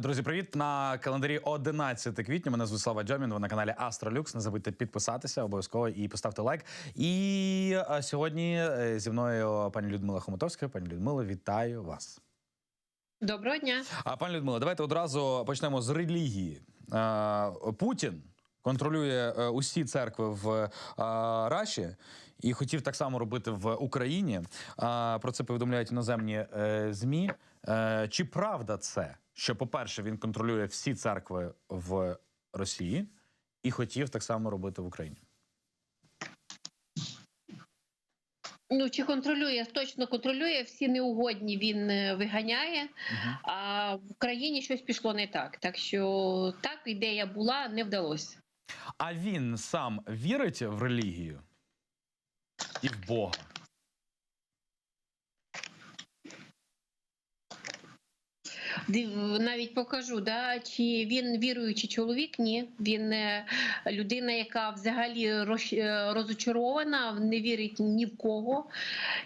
Друзі, привіт на календарі 11 квітня. Мене звуть Слава Дьомін. Ви на каналі Астролюкс. Не забудьте підписатися обов'язково і поставте лайк. І сьогодні е, зі мною пані Людмила Хомутовська. Пані Людмила, вітаю вас. Доброго дня. А пані Людмила, давайте одразу почнемо з релігії. Путін контролює е, усі церкви в а, Раші і хотів так само робити в Україні. Про це повідомляють іноземні е, змі. Е, Чи правда це? Що, по-перше, він контролює всі церкви в Росії і хотів так само робити в Україні? Ну чи контролює точно контролює всі неугодні. Він е, виганяє. А в Україні щось пішло не так. Так що так ідея була, не вдалося. А він сам вірить в релігію і в Бога. Навіть покажу, да, чи він віруючий чоловік? Ні. Він е, людина, яка взагалі е, розочарована, не вірить ні в кого.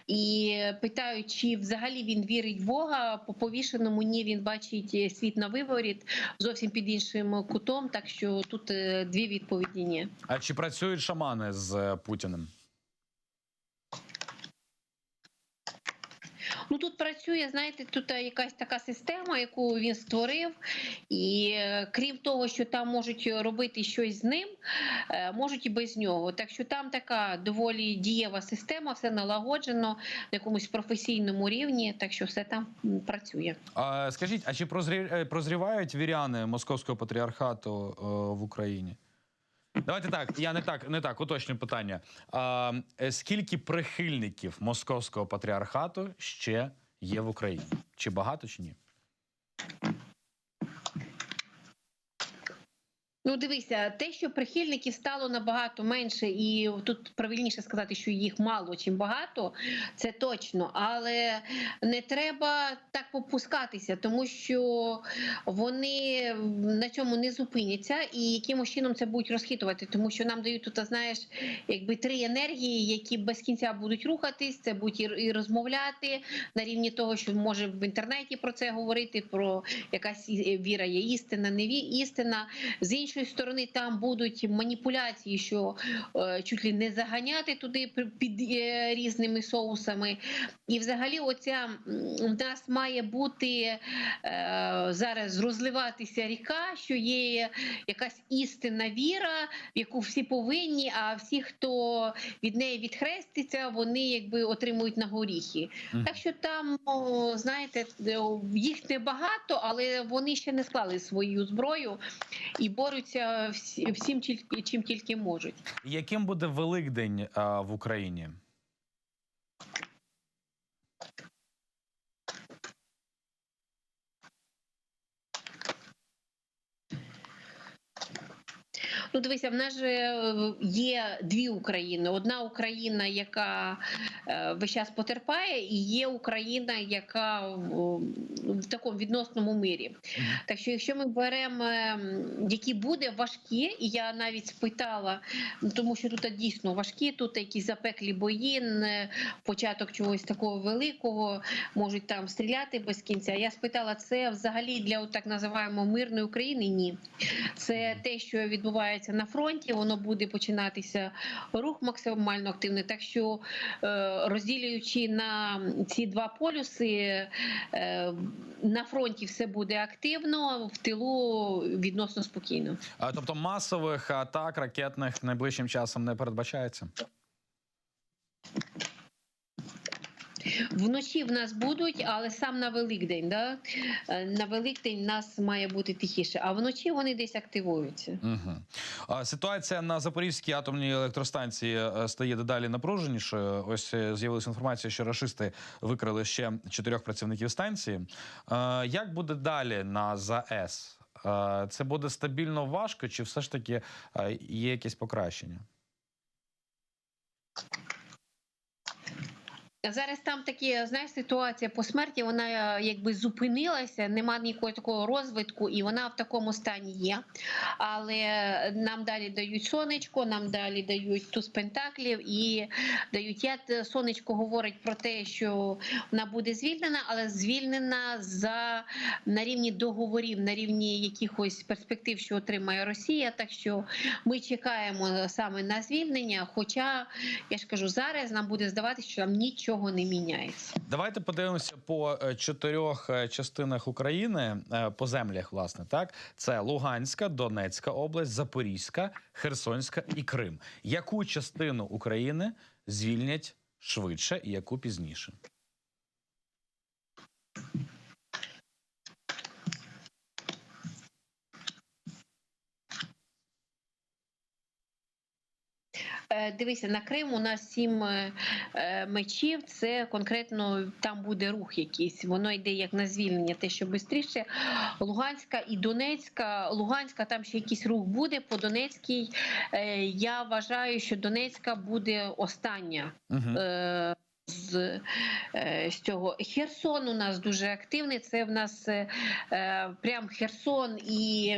І питають, чи взагалі він вірить в Бога. По повішеному ні, він бачить е, світ на виворіт зовсім під іншим кутом. Так що тут дві відповіді ні. А чи працюють шамани з Путіним? Ну тут працює, знаєте, тут е, якась така система, яку він створив, і е, крім того, що там можуть робити щось з ним, е, можуть і без нього. Так що там така доволі дієва система, все налагоджено на якомусь професійному рівні, так що все там працює. А, скажіть, а чи прозрі- прозрівають віряни московського патріархату в Україні? Давайте так, я не так, не так, уточню питання. А, е, скільки прихильників московського патріархату ще є в Україні? Чи багато, чи ні? Ну, дивися, те, що прихильників стало набагато менше, і тут правильніше сказати, що їх мало чим багато, це точно. Але не треба так попускатися, тому що вони на цьому не зупиняться і якимось чином це будуть розхитувати, тому що нам дають тут, знаєш, якби три енергії, які без кінця будуть рухатись. Це будуть і розмовляти на рівні того, що може в інтернеті про це говорити, про якась віра є істина, не істина. З іншої сторони, там будуть маніпуляції, що е, чуть ли не заганяти туди під е, різними соусами. І взагалі, оця у нас має бути е, зараз розливатися ріка, що є якась істинна віра, в яку всі повинні, а всі, хто від неї відхреститься, вони якби отримують на горіхи. Так що там, о, знаєте, їх небагато, але вони ще не склали свою зброю і борються всі- всім, чим тільки можуть. Яким буде Великдень в Україні? Ну, дивися, в нас же е, є дві України: одна Україна, яка е, весь час потерпає, і є Україна, яка в, такому відносному мирі. Так що, якщо ми беремо, ем, які буде важкі, і я навіть спитала, ну, тому що тут дійсно важкі, тут якісь запеклі бої, початок чогось такого великого, можуть там стріляти без кінця. Я спитала, це взагалі для так називаємо мирної України? Ні. Це те, що відбувається на фронті, воно буде починатися рух максимально активний. Так що е, розділюючи на ці два полюси, е, на фронті все буде активно, в тилу відносно спокійно. А, тобто масових атак ракетних найближчим часом не передбачається? Вночі в нас будуть, але сам на Великдень. Да? Е, На Великдень нас має бути тихіше, а вночі вони десь активуються. Угу. А, ситуація на Запорізькій атомній електростанції е, стає дедалі напруженішою. Ось е, з'явилася інформація, що рашисти викрили ще чотирьох працівників станції. Як буде далі на ЗАЕС? Це буде стабільно важко, чи все ж таки є якесь покращення? Зараз там такі, знаєш, ситуація по смерті, вона е, якби зупинилася, нема ніякого такого розвитку, і вона в такому стані є. Але нам далі дають сонечко, нам далі дають туз пентаклів і дають яд. Сонечко говорить про те, що вона буде звільнена, але звільнена за на рівні договорів, на рівні якихось перспектив, що отримає Росія. Так що ми чекаємо саме на звільнення. Хоча я ж кажу, зараз нам буде здаватися, що там нічого не міняється. Давайте подивимося по е, чотирьох е, частинах України е, по землях. Власне, так це Луганська, Донецька область, Запорізька, Херсонська і Крим. Яку частину України звільнять швидше і яку пізніше? Е, Дивися, на Крим у нас сім е, е, мечів. Це конкретно там буде рух якийсь. Воно йде як на звільнення, те, що швидше. Луганська і Донецька. Луганська там ще якийсь рух буде. По Донецькій е, я вважаю, що Донецька буде остання. Угу. З, е, з цього Херсон у нас дуже активний. Це в нас е, е, прям Херсон і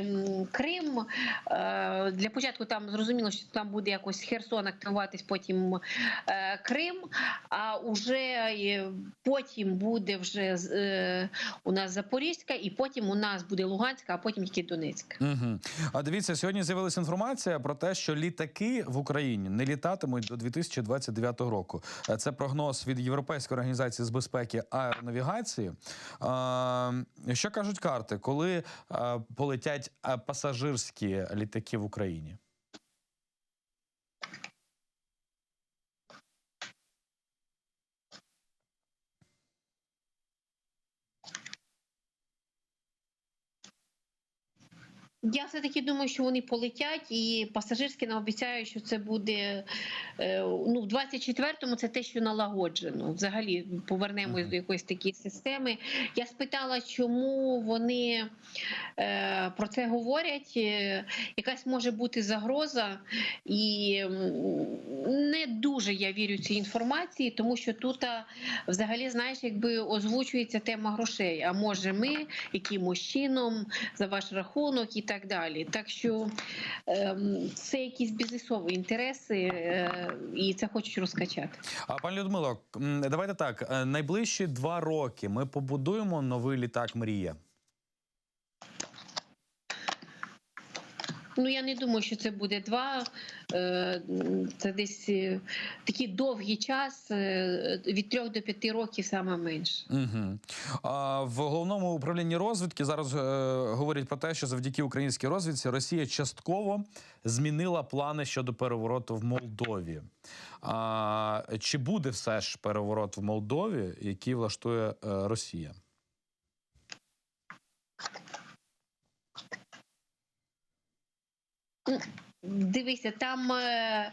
Крим. Е, для початку там зрозуміло, що там буде якось Херсон активуватись, потім е, Крим. А уже е, потім буде вже е, у нас Запорізька, і потім у нас буде Луганська, а потім тільки Донецька. Угу. А дивіться, сьогодні з'явилася інформація про те, що літаки в Україні не літатимуть до 2029 року. Це прогноз від Європейської організації з безпеки аеронавігації. Що кажуть карти, коли полетять пасажирські літаки в Україні? Я все таки думаю, що вони полетять, і пасажирські нам обіцяють, що це буде е, ну в 24-му Це те, що налагоджено. Взагалі повернемось Мгм. до якоїсь такої системи. Я спитала, чому вони е, про це говорять. Е, якась може бути загроза, і не дуже я вірю цій інформації, тому що тут взагалі знаєш, якби озвучується тема грошей. А може, ми якимось чином за ваш рахунок і так далі. Так що ем, це якісь бізнесові інтереси, е, і це хочуть розкачати. А пані Людмило, давайте так: е, найближчі два роки ми побудуємо новий літак Мрія. Ну я не думаю, що це буде два. Е, Це десь е, такий довгий час е, від трьох до п'яти років, саме менше. Угу. А в головному управлінні розвідки зараз говорять про те, що завдяки українській розвідці Росія частково змінила плани щодо перевороту в Молдові. А, чи буде все ж переворот в Молдові, який влаштує Росія? Дивися, там е,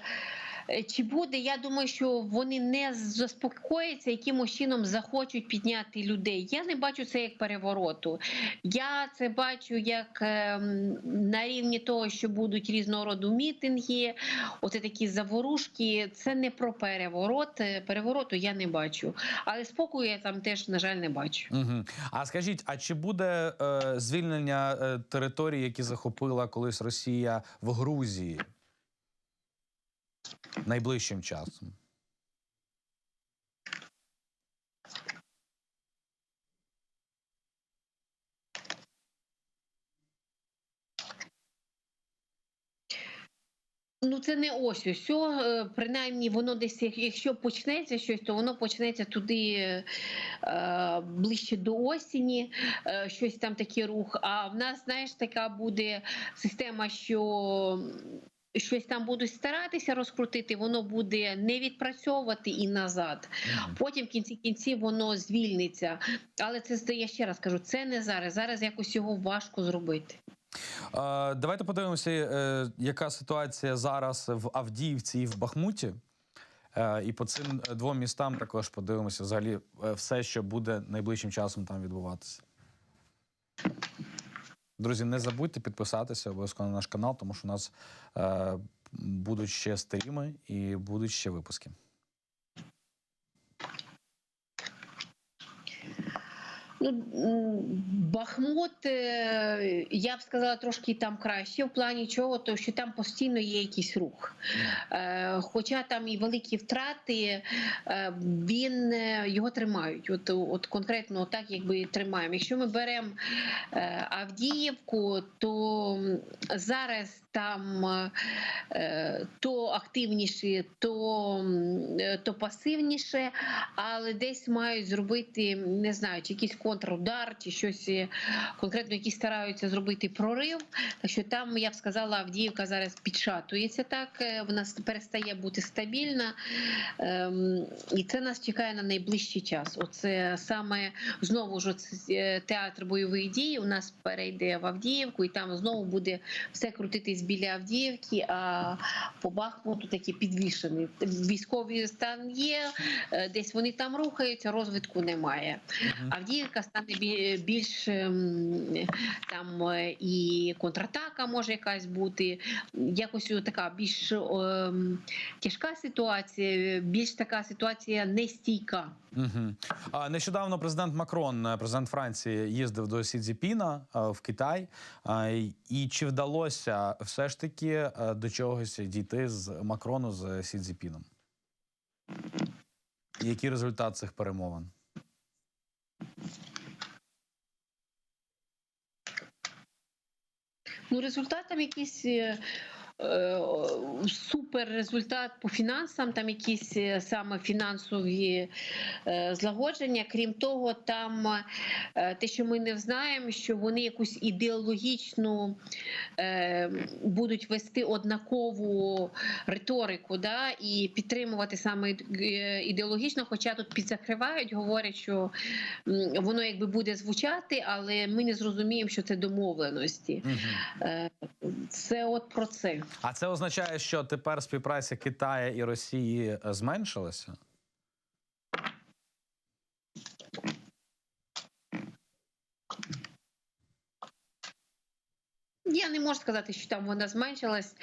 чи буде, я думаю, що вони не заспокояться, якимось чином захочуть підняти людей. Я не бачу це як перевороту. Я це бачу як е, на рівні того, що будуть різного роду мітинги, оце такі заворушки. Це не про переворот. Е, Перевороту я не бачу. Але спокою я там теж, на жаль, не бачу. Угу. А скажіть, а чи буде е, звільнення е, територій, які захопила колись Росія в Грузії найближчим часом? Ну, це не ось ось. е, Принаймні, воно десь, якщо почнеться щось, то воно почнеться туди е, ближче до осені, е, щось там такий рух. А в нас, знаєш, така буде система, що. Щось там будуть старатися розкрутити, воно буде не відпрацьовувати і назад. Потім в кінці кінців воно звільниться. Але це я ще раз кажу, це не зараз. Зараз якось його важко зробити. Давайте подивимося, е, яка ситуація зараз в Авдіївці і в Бахмуті. Е, І по цим двом містам також подивимося взагалі е, все, що буде найближчим часом там відбуватися. Друзі, не забудьте підписатися обов'язково на наш канал, тому що у нас е, будуть ще стріми і будуть ще випуски. Ну, Бахмут, е, я б сказала, трошки там краще в плані чого, то що там постійно є якийсь рух. Е, Хоча там і великі втрати, е, він його тримають. От, от конкретно так, якби тримаємо. Якщо ми беремо Авдіївку, то зараз там е, то активніше, то, е, то пасивніше, але десь мають зробити, не знаю, чи якийсь контрудар, чи щось е, конкретно, які стараються зробити прорив. Так що там, я б сказала, Авдіївка зараз підшатується так, вона перестає бути стабільна. Ем, І це нас чекає на найближчий час. Оце саме знову ж театр бойових дій у нас перейде в Авдіївку, і там знову буде все крутитись біля Авдіївки. А по Бахмуту такі підвішені. Військовий стан є, е, десь вони там рухаються, розвитку немає. Авдіївка стане більш ем, там е, і контратака може якась бути. Якось така більш ем, тяжка ситуація, більш така ситуація нестійка. Угу. А, нещодавно президент Макрон, е, президент Франції, їздив до Сі Цзіпіна е, в Китай. І чи вдалося все ж таки е, до чогось дійти з Макрону з Сі Цзіпіном? І Який результат цих перемовин? Ну, результат там якийсь. е, е, Супер результат по фінансам, там якісь е, саме фінансові е, злагодження. Крім того, там е, те, що ми не знаємо, що вони якусь ідеологічну е, будуть вести однакову риторику, да, і підтримувати саме е, ідеологічно, хоча тут підзакривають, говорять, що воно якби буде звучати, але ми не зрозуміємо, що це домовленості. Угу. Е, Це от про це. А це означає, що тепер співпраця Китаю і Росії зменшилася? Я не можу сказати, що там вона зменшилась.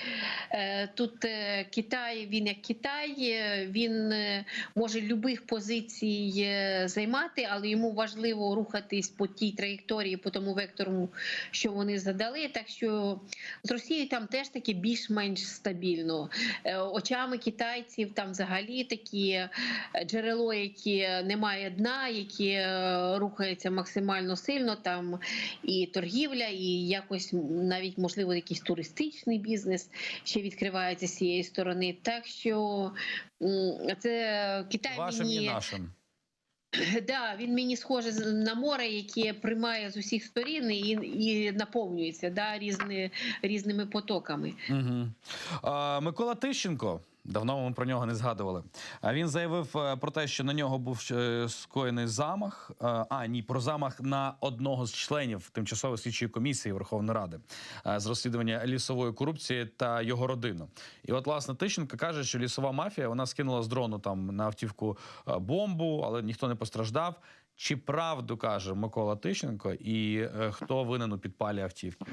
Е, Тут е, Китай, він як Китай, е, він може любих позицій займати, але йому важливо рухатись по тій траєкторії, по тому вектору, що вони задали. Так що з Росією там теж таки більш-менш стабільно. Очами китайців там взагалі такі джерело, які не має дна, які рухаються максимально сильно. Там і торгівля, і якось навіть можливо якийсь туристичний бізнес ще відкривається з цієї сторони. Так що це Китай Вашим і нашим. да, він мені схоже на море, яке приймає з усіх сторін і, і наповнюється да, різни, різними потоками. Угу. А, Микола Тищенко. Давно ми про нього не згадували. Він заявив е, про те, що на нього був е, скоєний замах. Е, А ні, про замах на одного з членів тимчасової слідчої комісії Верховної Ради з розслідування лісової корупції та його родину. І от власне Тищенко каже, що лісова мафія вона скинула з дрону там на автівку бомбу, але ніхто не постраждав. Чи правду каже Микола Тищенко, і хто винен у підпалі автівки?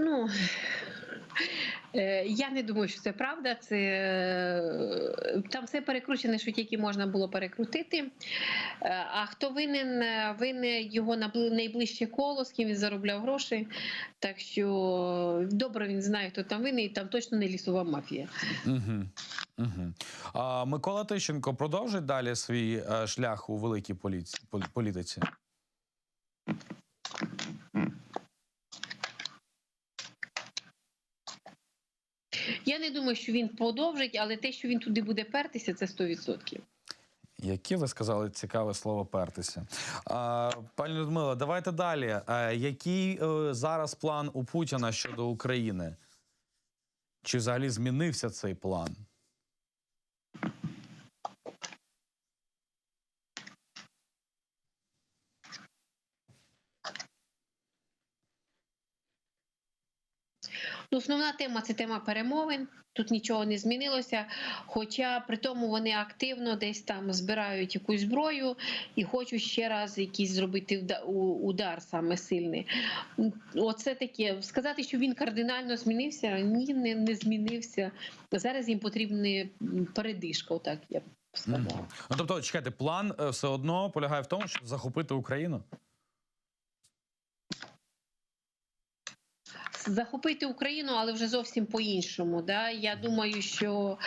Ну е, я не думаю, що це правда. Це е, там все перекручене, що тільки можна було перекрутити. Е, А хто винен? Винен його найближче коло, з ким він заробляв гроші. Так що добре він знає, хто там винен, і там точно не лісова мафія. Угу. Угу. А Микола Тищенко продовжить далі свій шлях у великій поліці, політиці? Я думаю, що він продовжить, але те, що він туди буде пертися, це 100%. Яке ви сказали цікаве слово пертися? А, пані Людмила, давайте далі. А, який е, зараз план у Путіна щодо України? Чи взагалі змінився цей план? Ну, основна тема це тема перемовин. Тут нічого не змінилося. Хоча при тому вони активно десь там збирають якусь зброю і хочуть ще раз якийсь зробити удар саме сильний. Оце таке. Сказати, що він кардинально змінився, ні, не, не змінився. Зараз їм потрібна передишка, отак я б сказала. Мгм. Ну, тобто, чекайте, план е, все одно полягає в тому, щоб захопити Україну. Захопити Україну, але вже зовсім по-іншому. Да? Я думаю, що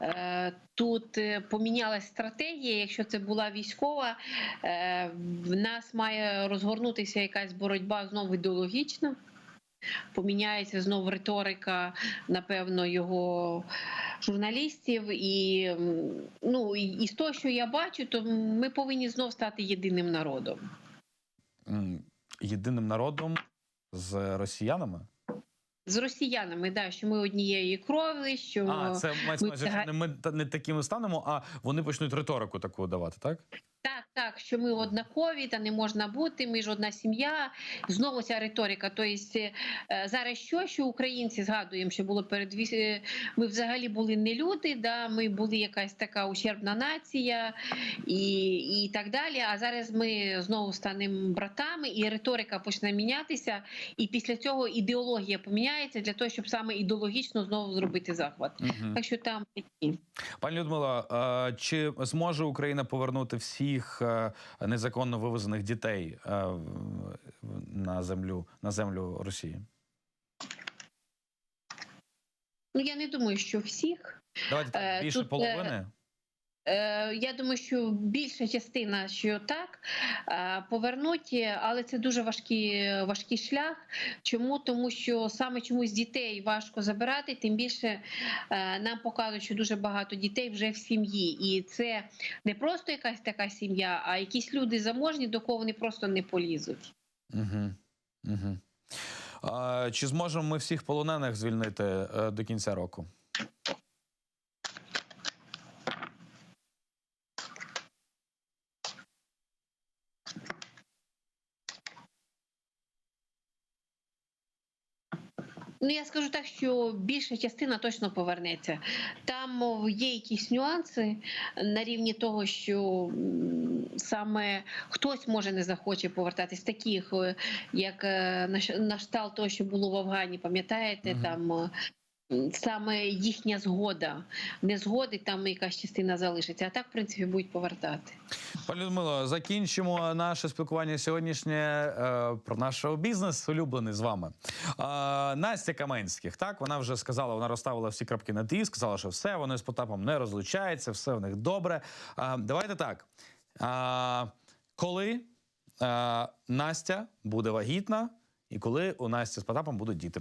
е, тут е, помінялась стратегія. Якщо це була військова, е, в нас має розгорнутися якась боротьба знову ідеологічна. Поміняється знову риторика, напевно, його журналістів. І ну і і з того, що я бачу, то ми повинні знов стати єдиним народом. Єдиним народом з росіянами. З росіянами, да, що ми однієї крові, що А, це ми майже не ми не такими станемо, а вони почнуть риторику таку давати, так? Так, що ми однакові, та не можна бути, ми ж одна сім'я. Знову ця риторика. Тобто е, зараз що, що українці згадуємо, що було перед е, Ми взагалі були не люди, да, ми були якась така ущербна нація і, і так далі. А зараз ми знову станемо братами, і риторика почне мінятися. І після цього ідеологія поміняється для того, щоб саме ідеологічно знову зробити захват. Угу. Так що там такі. Пані Людмила, чи зможе Україна повернути всіх незаконно вивезених дітей е, на землю на землю Росії? Ну я не думаю, що всіх. Давайте так, Е, більше тут, е, половини. Е, Я думаю, що більша частина, що так е, повернуть, але це дуже важкий, важкий шлях. Чому? Тому що саме чомусь дітей важко забирати, тим більше е, нам показують, що дуже багато дітей вже в сім'ї, і це не просто якась така сім'я, а якісь люди заможні, до кого вони просто не полізуть. Угу. Угу. А, чи зможемо ми всіх полонених звільнити до кінця року? Ну, я скажу так, що більша частина точно повернеться. Там є якісь нюанси на рівні того, що саме хтось може не захоче повертатись, таких е, як е, на того, що було в Афгані, пам'ятаєте, Мгм. там. Саме їхня згода, не згоди, там якась частина залишиться. А так, в принципі, будуть повертати. Пані Людмило, закінчимо наше спілкування сьогоднішнє е, про наш бізнес улюблений з вами. Е, Настя Каменських, так вона вже сказала, вона розставила всі крапки на ті, сказала, що все, вони з Потапом не розлучаються, все в них добре. Е, давайте так. Е, коли е, Настя буде вагітна, і коли у Насті з Потапом будуть діти?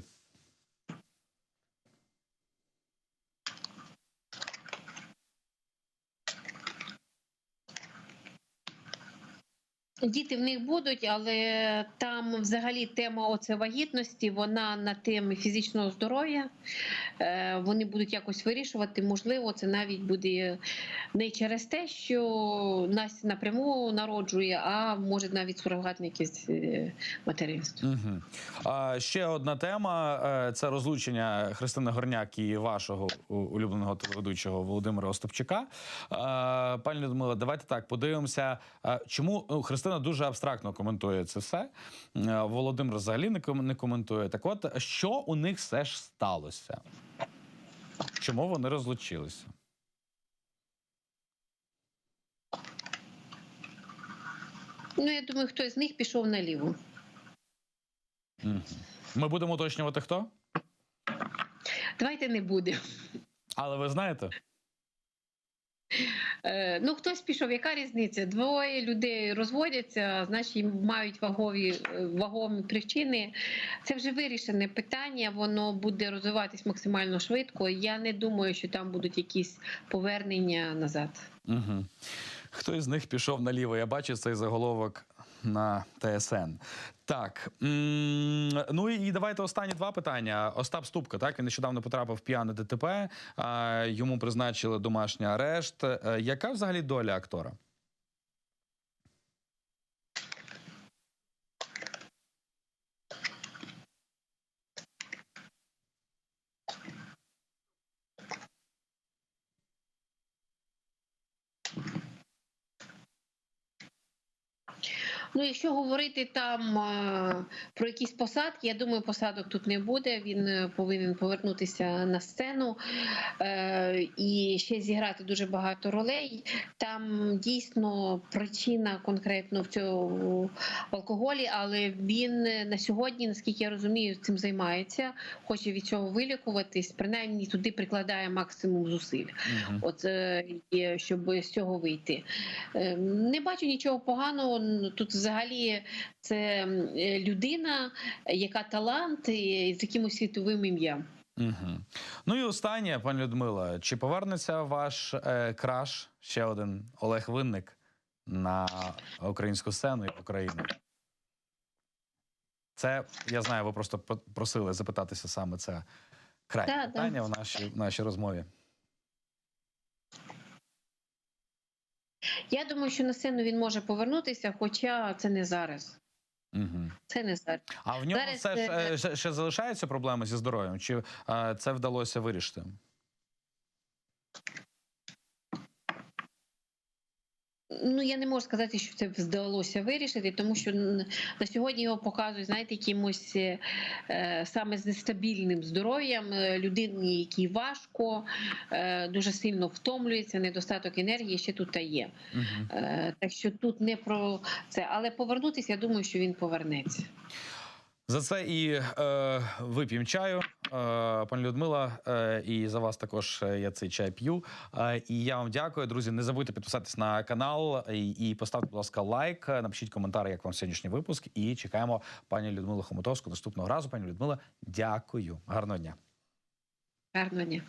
Діти в них будуть, але там взагалі тема оце вагітності, вона на темі фізичного здоров'я. Е, Вони будуть якось вирішувати. Можливо, це навіть буде не через те, що Настя напряму народжує, а може навіть сурогатне якесь е, материнство. Угу. А, ще одна тема е, це розлучення Христини Горняк і вашого улюбленого телеведучого Володимира Остапчука. Пані Людмила, давайте так подивимося. Чому ну, Христина дуже абстрактно коментує це все? е, Володимир взагалі не коментує. Так, от що у них все ж сталося? Чому вони розлучилися? Ну я думаю, хтось з них пішов наліво. Ми будемо уточнювати хто? Давайте не будемо. Але ви знаєте? Е, Ну, хтось пішов, яка різниця? Двоє людей розводяться, значить мають вагові вагові вагомі причини. Це вже вирішене питання, воно буде розвиватись максимально швидко. Я не думаю, що там будуть якісь повернення назад. Угу. Хто з них пішов наліво? Я бачу цей заголовок на ТСН. Так. Ну і давайте останні два питання. Остап Ступка, так він нещодавно потрапив в п'яне ДТП. Йому призначили домашній арешт. Е, Яка взагалі доля актора? Ну, якщо говорити там е, про якісь посадки, я думаю, посадок тут не буде. Він е, повинен повернутися на сцену е, і ще зіграти дуже багато ролей. Там дійсно причина конкретно в цьому в алкоголі, але він на сьогодні, наскільки я розумію, цим займається, хоче від цього вилікуватись, принаймні туди прикладає максимум зусиль. Мгм. От щоб з цього вийти. Не бачу нічого поганого. Тут взагалі це е, людина, яка талант і з якимось світовим ім'ям. Угу. Ну і останнє, пані Людмила, чи повернеться ваш е, краш, ще один Олег Винник, на українську сцену і Україну? Це я знаю, ви просто про- просили запитатися саме це крайнє Да, да. питання в нашій, в нашій розмові. Я думаю, що на сцену він може повернутися, хоча це не зараз. Угу. Це не зараз. А в нього Зараз, все ж е, ще, ще залишаються проблеми зі здоров'ям? Чи е, це вдалося вирішити? Ну я не можу сказати, що це вдалося вирішити, тому що на сьогодні його показують, знаєте, якимось е, е, саме з нестабільним здоров'ям е, людині, якій важко, дуже сильно втомлюється, недостаток енергії ще тут та є. Угу. Так що тут не про це, але повернутися, я думаю, що він повернеться. За це і е, вип'ємо чаю, пані Людмила, е, і за вас також е, я цей чай п'ю. Е, і я вам дякую, друзі. Не забудьте підписатись на канал і поставте, будь ласка, лайк. Напишіть коментар, як вам сьогоднішній випуск. І чекаємо пані Людмилу Хомутовську наступного разу. Пані Людмила, дякую. Гарного дня. Гарного дня.